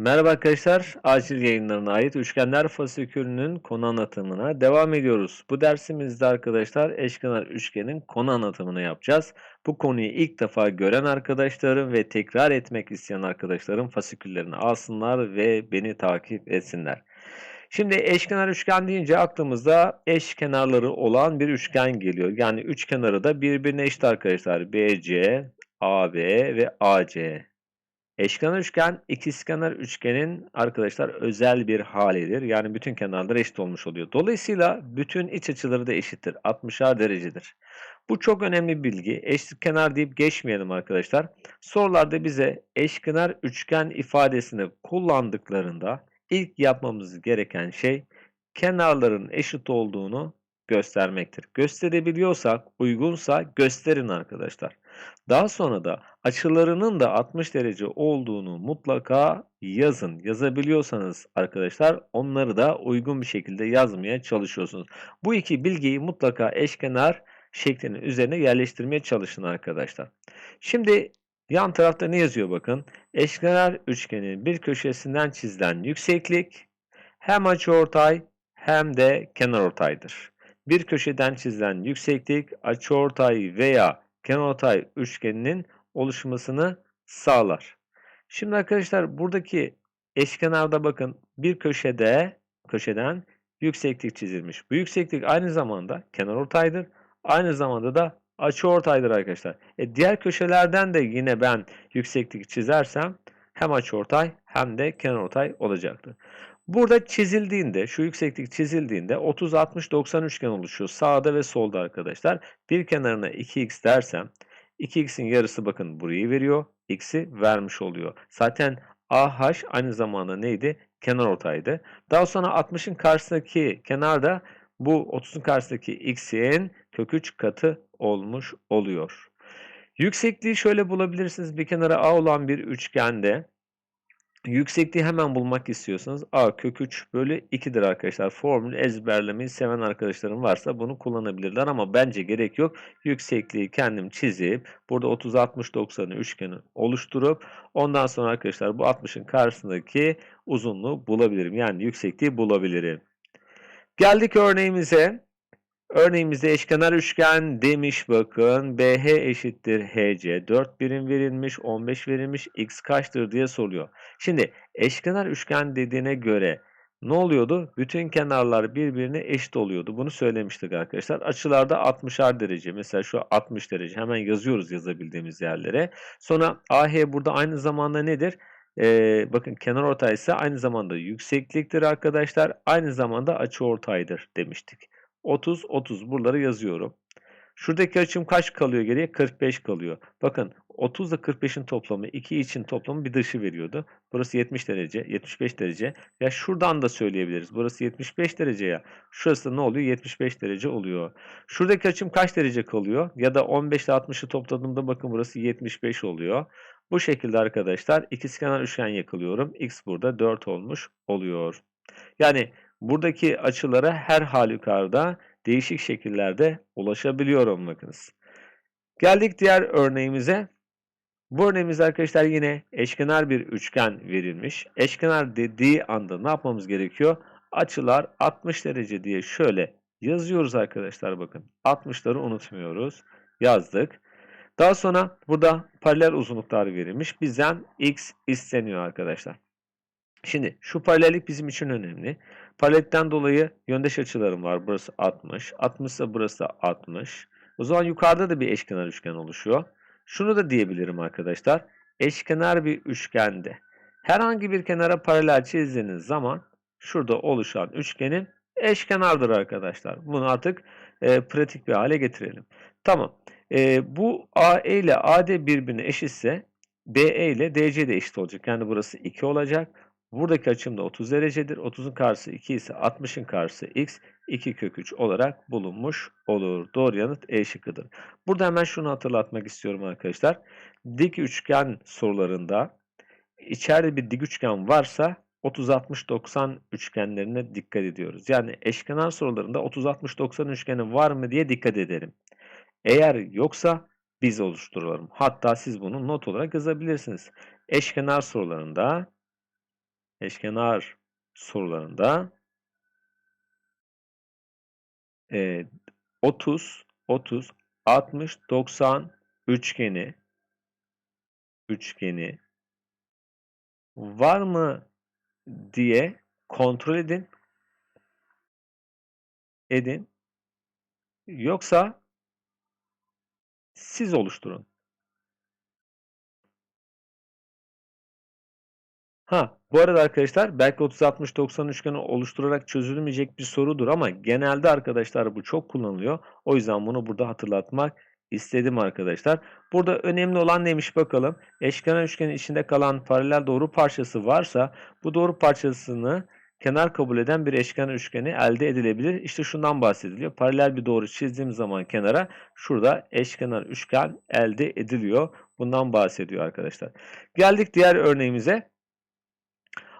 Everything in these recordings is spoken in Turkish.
Merhaba arkadaşlar, acil yayınlarına ait üçgenler fasikülünün konu anlatımına devam ediyoruz. Bu dersimizde arkadaşlar eşkenar üçgenin konu anlatımını yapacağız. Bu konuyu ilk defa gören arkadaşlarım ve tekrar etmek isteyen arkadaşlarım fasiküllerini alsınlar ve beni takip etsinler. Şimdi eşkenar üçgen deyince aklımıza eş kenarları olan bir üçgen geliyor. Yani üç kenarı da birbirine eşit arkadaşlar. BC, AB ve AC. Eşkenar üçgen, ikizkenar üçgenin arkadaşlar özel bir halidir. Yani bütün kenarları eşit olmuş oluyor. Dolayısıyla bütün iç açıları da eşittir. 60'ar derecedir. Bu çok önemli bir bilgi. Eşkenar deyip geçmeyelim arkadaşlar. Sorularda bize eşkenar üçgen ifadesini kullandıklarında ilk yapmamız gereken şey kenarların eşit olduğunu göstermektir. Gösterebiliyorsak, uygunsa gösterin arkadaşlar. Daha sonra da açılarının da 60 derece olduğunu mutlaka yazın. Yazabiliyorsanız arkadaşlar onları da uygun bir şekilde yazmaya çalışıyorsunuz. Bu iki bilgiyi mutlaka eşkenar şeklinin üzerine yerleştirmeye çalışın arkadaşlar. Şimdi yan tarafta ne yazıyor bakın. Eşkenar üçgenin bir köşesinden çizilen yükseklik hem açıortay hem de kenarortaydır. Bir köşeden çizilen yükseklik açıortay veya kenarortay üçgeninin oluşmasını sağlar. Şimdi arkadaşlar buradaki eşkenarda bakın bir köşede köşeden yükseklik çizilmiş. Bu yükseklik aynı zamanda kenarortaydır. Aynı zamanda da açıortaydır arkadaşlar. E diğer köşelerden de yine ben yükseklik çizersem hem açıortay hem de kenarortay olacaktır. Burada çizildiğinde, şu yükseklik çizildiğinde 30, 60, 90 üçgen oluşuyor. Sağda ve solda arkadaşlar. Bir kenarına 2x dersem 2x'in yarısı bakın burayı veriyor. X'i vermiş oluyor. Zaten AH aynı zamanda neydi? Kenarortaydı. Daha sonra 60'ın karşısındaki kenarda bu 30'un karşısındaki x'in kök 3 katı olmuş oluyor. Yüksekliği şöyle bulabilirsiniz. Bir kenara A olan bir üçgende Yüksekliği hemen bulmak istiyorsanız a kök 3 bölü 2'dir arkadaşlar. Formül ezberlemeyi seven arkadaşlarım varsa bunu kullanabilirler ama bence gerek yok. Yüksekliği kendim çizip burada 30 60 90'ı üçgeni oluşturup ondan sonra arkadaşlar bu 60'ın karşısındaki uzunluğu bulabilirim. Yani yüksekliği bulabilirim. Geldik örneğimize. Örneğimizde eşkenar üçgen demiş bakın. BH eşittir HC. 4 birim verilmiş, 15 verilmiş. X kaçtır diye soruyor. Şimdi eşkenar üçgen dediğine göre ne oluyordu? Bütün kenarlar birbirine eşit oluyordu. Bunu söylemiştik arkadaşlar. Açılarda 60'ar derece. Mesela şu 60 derece. Hemen yazıyoruz yazabildiğimiz yerlere. Sonra AH burada aynı zamanda nedir? Ee, bakın kenar ortay ise aynı zamanda yüksekliktir arkadaşlar. Aynı zamanda açı ortaydır demiştik. 30, 30 buraları yazıyorum. Şuradaki açım kaç kalıyor geriye? 45 kalıyor. Bakın 30 ile 45'in toplamı 2 için toplamı bir dışı veriyordu. Burası 70 derece, 75 derece. Ya şuradan da söyleyebiliriz. Burası 75 derece ya. Şurası ne oluyor? 75 derece oluyor. Şuradaki açım kaç derece kalıyor? Ya da 15 ile 60'ı topladığımda bakın burası 75 oluyor. Bu şekilde arkadaşlar ikizkenar üçgen yakılıyorum. X burada 4 olmuş oluyor. Yani buradaki açılara her halükarda değişik şekillerde ulaşabiliyorum bakınız. Geldik diğer örneğimize. Bu örneğimizde arkadaşlar yine eşkenar bir üçgen verilmiş. Eşkenar dediği anda ne yapmamız gerekiyor? Açılar 60 derece diye şöyle yazıyoruz arkadaşlar bakın. 60'ları unutmuyoruz. Yazdık. Daha sonra burada paralel uzunluklar verilmiş. Bizden x isteniyor arkadaşlar. Şimdi şu paralellik bizim için önemli. Paralellikten dolayı yöndeş açılarım var. Burası 60. 60 ise burası 60. O zaman yukarıda da bir eşkenar üçgen oluşuyor. Şunu da diyebilirim arkadaşlar. Eşkenar bir üçgende herhangi bir kenara paralel çizdiğiniz zaman şurada oluşan üçgenin eşkenardır arkadaşlar. Bunu artık e, pratik bir hale getirelim. Tamam. E, bu AE ile AD birbirine eşitse BE ile DC de eşit olacak. Yani burası 2 olacak. Buradaki açım da 30 derecedir. 30'un karşısı 2 ise 60'ın karşısı x 2 kök 3 olarak bulunmuş olur. Doğru yanıt E şıkkıdır. Burada hemen şunu hatırlatmak istiyorum arkadaşlar. Dik üçgen sorularında içeride bir dik üçgen varsa 30-60-90 üçgenlerine dikkat ediyoruz. Yani eşkenar sorularında 30-60-90 üçgeni var mı diye dikkat edelim. Eğer yoksa biz oluşturalım. Hatta siz bunu not olarak yazabilirsiniz. Eşkenar sorularında eşkenar sorularında e, 30, 30, 60, 90 üçgeni üçgeni var mı diye kontrol edin. Edin. Yoksa siz oluşturun. Ha, bu arada arkadaşlar belki 30-60-90 üçgeni oluşturarak çözülmeyecek bir sorudur ama genelde arkadaşlar bu çok kullanılıyor. O yüzden bunu burada hatırlatmak istedim arkadaşlar. Burada önemli olan neymiş bakalım. Eşkenar üçgenin içinde kalan paralel doğru parçası varsa bu doğru parçasını kenar kabul eden bir eşkenar üçgeni elde edilebilir. İşte şundan bahsediliyor. Paralel bir doğru çizdiğim zaman kenara şurada eşkenar üçgen elde ediliyor. Bundan bahsediyor arkadaşlar. Geldik diğer örneğimize.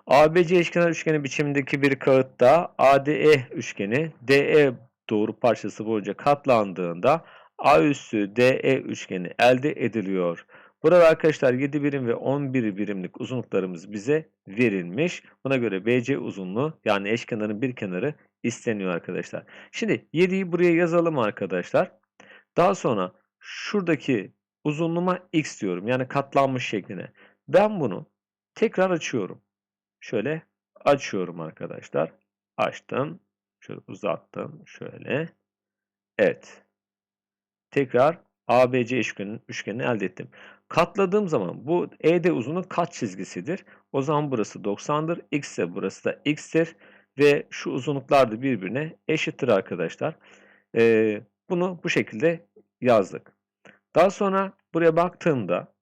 ABC eşkenar üçgeni biçimindeki bir kağıtta ADE üçgeni DE doğru parçası boyunca katlandığında A üssü DE üçgeni elde ediliyor. Burada arkadaşlar 7 birim ve 11 birimlik uzunluklarımız bize verilmiş. Buna göre BC uzunluğu yani eşkenarın bir kenarı isteniyor arkadaşlar. Şimdi 7'yi buraya yazalım arkadaşlar. Daha sonra şuradaki uzunluğuma x diyorum. Yani katlanmış şekline. Ben bunu tekrar açıyorum. Şöyle açıyorum arkadaşlar. Açtım. Şöyle uzattım. Şöyle. Evet. Tekrar ABC üçgenini, elde ettim. Katladığım zaman bu ED uzunluğu kat çizgisidir. O zaman burası 90'dır. X ise burası da X'tir. Ve şu uzunluklar da birbirine eşittir arkadaşlar. Ee, bunu bu şekilde yazdık. Daha sonra buraya baktığımda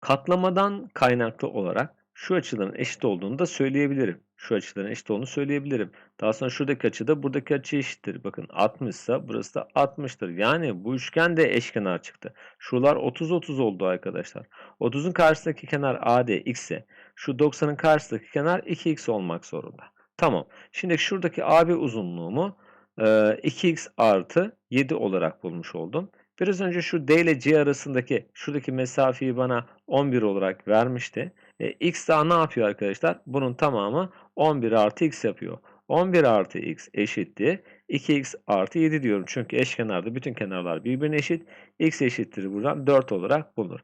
katlamadan kaynaklı olarak şu açıların eşit olduğunu da söyleyebilirim. Şu açıların eşit olduğunu söyleyebilirim. Daha sonra şuradaki açı da buradaki açı eşittir. Bakın 60 ise burası da 60'tır. Yani bu üçgen de eşkenar çıktı. Şuralar 30-30 oldu arkadaşlar. 30'un karşısındaki kenar AD x ise şu 90'ın karşısındaki kenar 2x olmak zorunda. Tamam. Şimdi şuradaki AB uzunluğumu 2x artı 7 olarak bulmuş oldum. Biraz önce şu D ile C arasındaki şuradaki mesafeyi bana 11 olarak vermişti. E, x daha ne yapıyor arkadaşlar? Bunun tamamı 11 artı x yapıyor. 11 artı x eşittir. 2x artı 7 diyorum. Çünkü eşkenarda bütün kenarlar birbirine eşit. x eşittir buradan 4 olarak bulunur.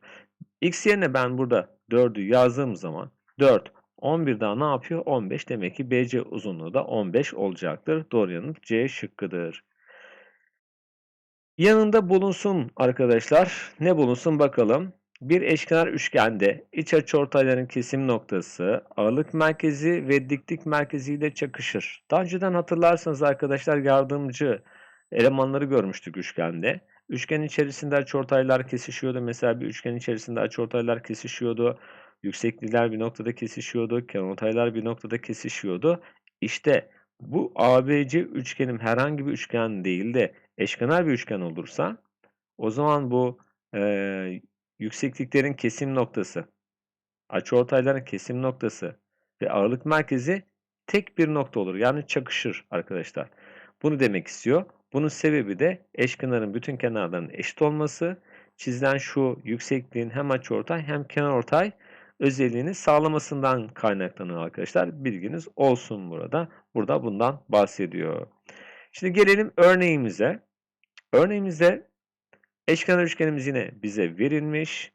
x yerine ben burada 4'ü yazdığım zaman 4 11 daha ne yapıyor? 15. Demek ki BC uzunluğu da 15 olacaktır. Doğru yanıt C şıkkıdır. Yanında bulunsun arkadaşlar. Ne bulunsun bakalım. Bir eşkenar üçgende iç açıortayların kesim noktası ağırlık merkezi ve diklik merkezi ile çakışır. Daha önceden hatırlarsanız arkadaşlar yardımcı elemanları görmüştük üçgende. Üçgen içerisinde açıortaylar kesişiyordu. Mesela bir üçgen içerisinde açıortaylar kesişiyordu. Yükseklikler bir noktada kesişiyordu. Kenarortaylar bir noktada kesişiyordu. İşte bu ABC üçgenim herhangi bir üçgen değil de eşkenar bir üçgen olursa o zaman bu e, yüksekliklerin kesim noktası, açıortayların kesim noktası ve ağırlık merkezi tek bir nokta olur. Yani çakışır arkadaşlar. Bunu demek istiyor. Bunun sebebi de eşkenarın bütün kenarlarının eşit olması. Çizilen şu yüksekliğin hem açıortay hem kenarortay özelliğini sağlamasından kaynaklanıyor arkadaşlar. Bilginiz olsun burada. Burada bundan bahsediyor. Şimdi gelelim örneğimize. Örneğimizde eşkenar üçgenimiz yine bize verilmiş.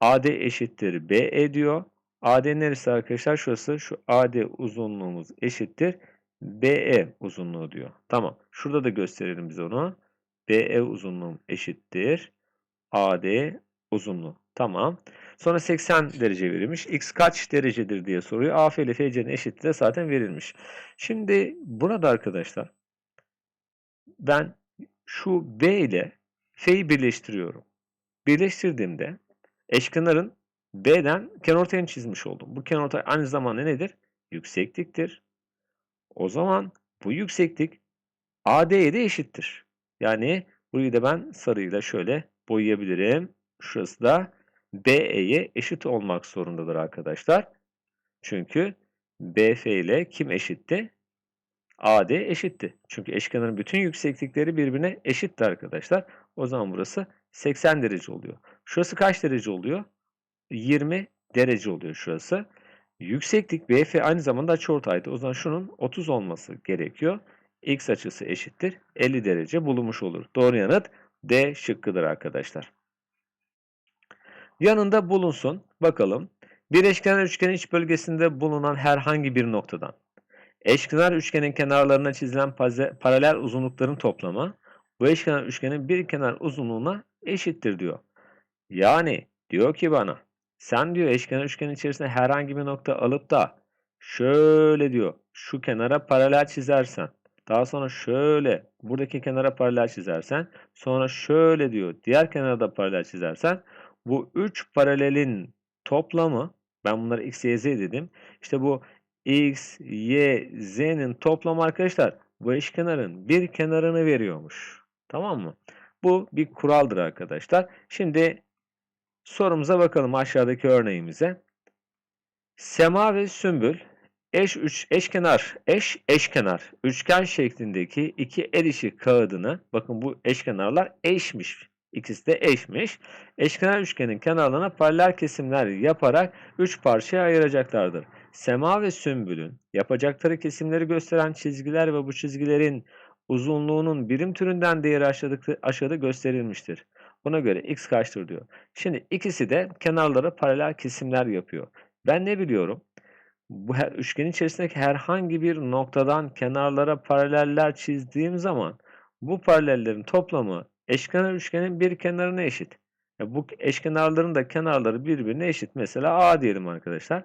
AD eşittir BE diyor. AD neresi arkadaşlar? Şurası şu AD uzunluğumuz eşittir. BE uzunluğu diyor. Tamam. Şurada da gösterelim biz onu. BE uzunluğum eşittir. AD uzunluğu. Tamam. Sonra 80 derece verilmiş. X kaç derecedir diye soruyor. AF ile FC'nin eşitliği de zaten verilmiş. Şimdi burada arkadaşlar ben şu B ile F'yi birleştiriyorum. Birleştirdiğimde eşkenarın B'den kenarortayını çizmiş oldum. Bu kenarortay aynı zamanda nedir? Yüksekliktir. O zaman bu yükseklik AD'ye de eşittir. Yani burayı da ben sarıyla şöyle boyayabilirim. Şurası da BE'ye eşit olmak zorundadır arkadaşlar. Çünkü BF ile kim eşitti? AD eşitti. Çünkü eşkenarın bütün yükseklikleri birbirine eşitti arkadaşlar. O zaman burası 80 derece oluyor. Şurası kaç derece oluyor? 20 derece oluyor şurası. Yükseklik BF aynı zamanda açıortaydı. O zaman şunun 30 olması gerekiyor. X açısı eşittir 50 derece bulunmuş olur. Doğru yanıt D şıkkıdır arkadaşlar. Yanında bulunsun. Bakalım. Bir eşkenar üçgenin iç bölgesinde bulunan herhangi bir noktadan eşkenar üçgenin kenarlarına çizilen paralel uzunlukların toplamı bu eşkenar üçgenin bir kenar uzunluğuna eşittir diyor. Yani diyor ki bana sen diyor eşkenar üçgenin içerisinde herhangi bir nokta alıp da şöyle diyor şu kenara paralel çizersen daha sonra şöyle buradaki kenara paralel çizersen sonra şöyle diyor diğer kenara da paralel çizersen bu üç paralelin toplamı ben bunları x, y, z dedim. İşte bu x, y, z'nin toplamı arkadaşlar bu eşkenarın bir kenarını veriyormuş. Tamam mı? Bu bir kuraldır arkadaşlar. Şimdi sorumuza bakalım aşağıdaki örneğimize. Sema ve Sümbül eş üç eşkenar eş eşkenar üçgen şeklindeki iki el işi kağıdını bakın bu eşkenarlar eşmiş. İkisi de eşmiş. Eşkenar üçgenin kenarlarına paralel kesimler yaparak üç parçaya ayıracaklardır. Sema ve Sümbül'ün yapacakları kesimleri gösteren çizgiler ve bu çizgilerin uzunluğunun birim türünden değeri aşağıda, aşağıda gösterilmiştir. Buna göre x kaçtır diyor. Şimdi ikisi de kenarlara paralel kesimler yapıyor. Ben ne biliyorum? Bu her, üçgenin içerisindeki herhangi bir noktadan kenarlara paraleller çizdiğim zaman bu paralellerin toplamı eşkenar üçgenin bir kenarına eşit. Ya bu eşkenarların da kenarları birbirine eşit. Mesela A diyelim arkadaşlar.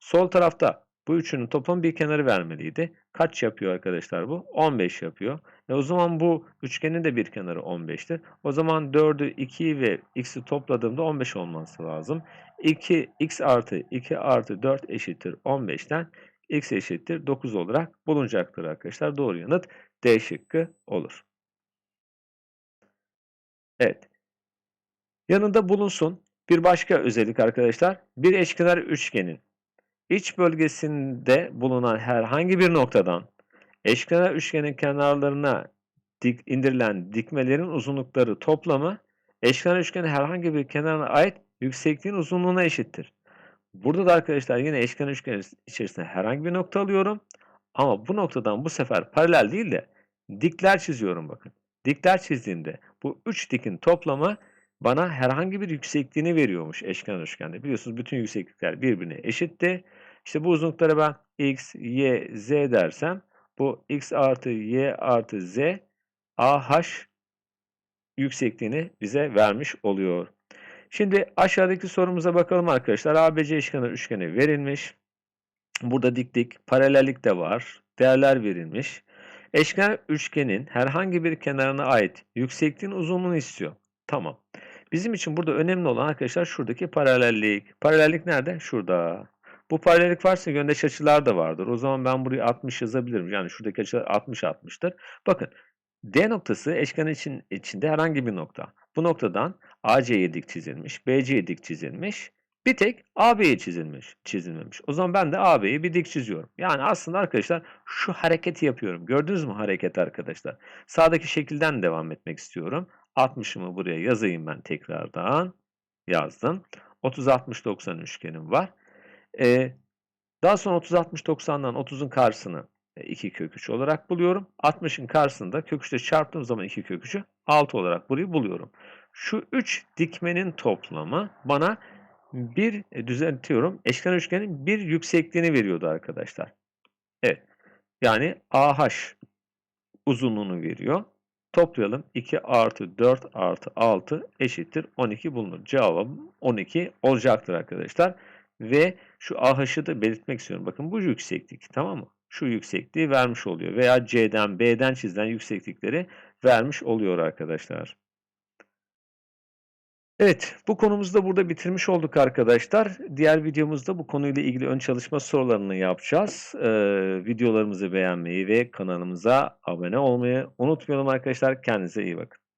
Sol tarafta bu üçünün toplam bir kenarı vermeliydi. Kaç yapıyor arkadaşlar bu? 15 yapıyor. E o zaman bu üçgenin de bir kenarı 15'tir. O zaman 4'ü 2 ve x'i topladığımda 15 olması lazım. 2 x artı 2 artı 4 eşittir 15'ten x eşittir 9 olarak bulunacaktır arkadaşlar. Doğru yanıt D şıkkı olur. Evet. Yanında bulunsun bir başka özellik arkadaşlar. Bir eşkenar üçgenin iç bölgesinde bulunan herhangi bir noktadan eşkenar üçgenin kenarlarına dik, indirilen dikmelerin uzunlukları toplamı eşkenar üçgenin herhangi bir kenarına ait yüksekliğin uzunluğuna eşittir. Burada da arkadaşlar yine eşkenar üçgen içerisinde herhangi bir nokta alıyorum. Ama bu noktadan bu sefer paralel değil de dikler çiziyorum bakın. Dikler çizdiğimde bu üç dikin toplamı bana herhangi bir yüksekliğini veriyormuş eşkenar üçgende. Biliyorsunuz bütün yükseklikler birbirine eşitti. İşte bu uzunluklara ben x, y, z dersem bu x artı y artı z ah yüksekliğini bize vermiş oluyor. Şimdi aşağıdaki sorumuza bakalım arkadaşlar. ABC eşkenar üçgeni verilmiş. Burada dik dik paralellik de var. Değerler verilmiş. Eşkenar üçgenin herhangi bir kenarına ait yüksekliğin uzunluğunu istiyor. Tamam. Bizim için burada önemli olan arkadaşlar şuradaki paralellik. Paralellik nerede? Şurada. Bu paralellik varsa yöndeş açılar da vardır. O zaman ben buraya 60 yazabilirim. Yani şuradaki açılar 60 60'tır. Bakın D noktası eşkenar için, içinde herhangi bir nokta. Bu noktadan AC'ye dik çizilmiş, BC'ye dik çizilmiş. Bir tek AB'ye çizilmiş, çizilmemiş. O zaman ben de AB'ye bir dik çiziyorum. Yani aslında arkadaşlar şu hareketi yapıyorum. Gördünüz mü hareket arkadaşlar? Sağdaki şekilden devam etmek istiyorum. 60'ımı buraya yazayım ben tekrardan. Yazdım. 30-60-90 üçgenim var. Ee, daha sonra 30-60-90'dan 30'un karşısını 2 kök 3 olarak buluyorum. 60'ın karşısında kök 3'te çarptığım zaman 2 kök 3'ü 6 olarak burayı buluyorum. Şu 3 dikmenin toplamı bana bir e, düzeltiyorum. Eşkenar üçgenin bir yüksekliğini veriyordu arkadaşlar. Evet. Yani AH uzunluğunu veriyor. Toplayalım. 2 artı 4 artı 6 eşittir 12 bulunur. Cevabım 12 olacaktır arkadaşlar. Ve şu AH'ı da belirtmek istiyorum. Bakın bu yükseklik tamam mı? Şu yüksekliği vermiş oluyor. Veya C'den B'den çizilen yükseklikleri vermiş oluyor arkadaşlar. Evet, bu konumuzu da burada bitirmiş olduk arkadaşlar. Diğer videomuzda bu konuyla ilgili ön çalışma sorularını yapacağız. Ee, videolarımızı beğenmeyi ve kanalımıza abone olmayı unutmayalım arkadaşlar. Kendinize iyi bakın.